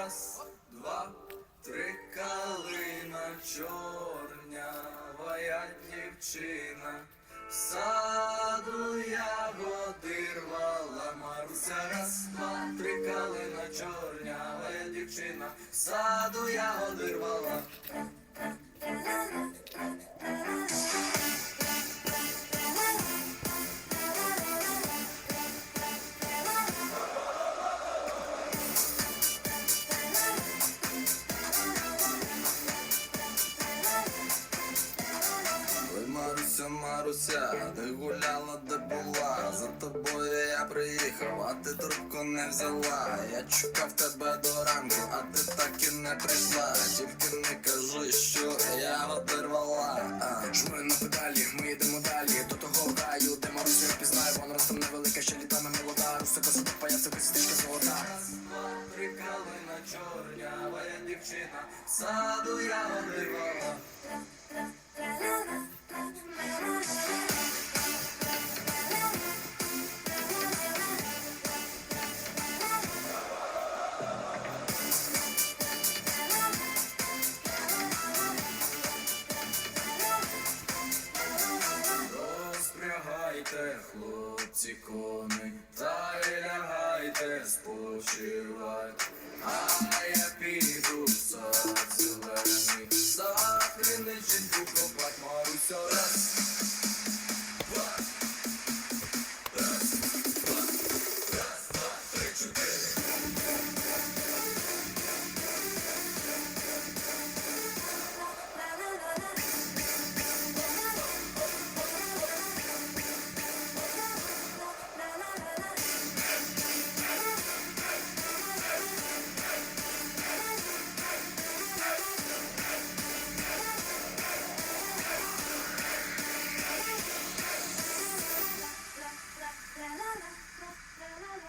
Раз, два, три калина чорнявая дівчина. В саду ягоди рвала Маруся. Раз, два, три калина чорнявая дівчина. В саду ягоди рвала. Маруся, Маруся, ти гуляла, де була. За тобою я приїхав, а ти трубку не взяла. Я чекав тебе до ранку, а ти так і не прийшла. Тільки не кажи, що я одервала. А. Жмурю на педалі, ми йдемо далі До того краю, де Маруся я пізнаю Вона ростом невелика, ще літами молода Руси косота, паясика, стрічка золота два, чорнявая дівчина. Саду ягоди рвала. Хлопці, кони, та й лягайте спочивати. А я піду в сад зелений, за криниченьку копать Маруся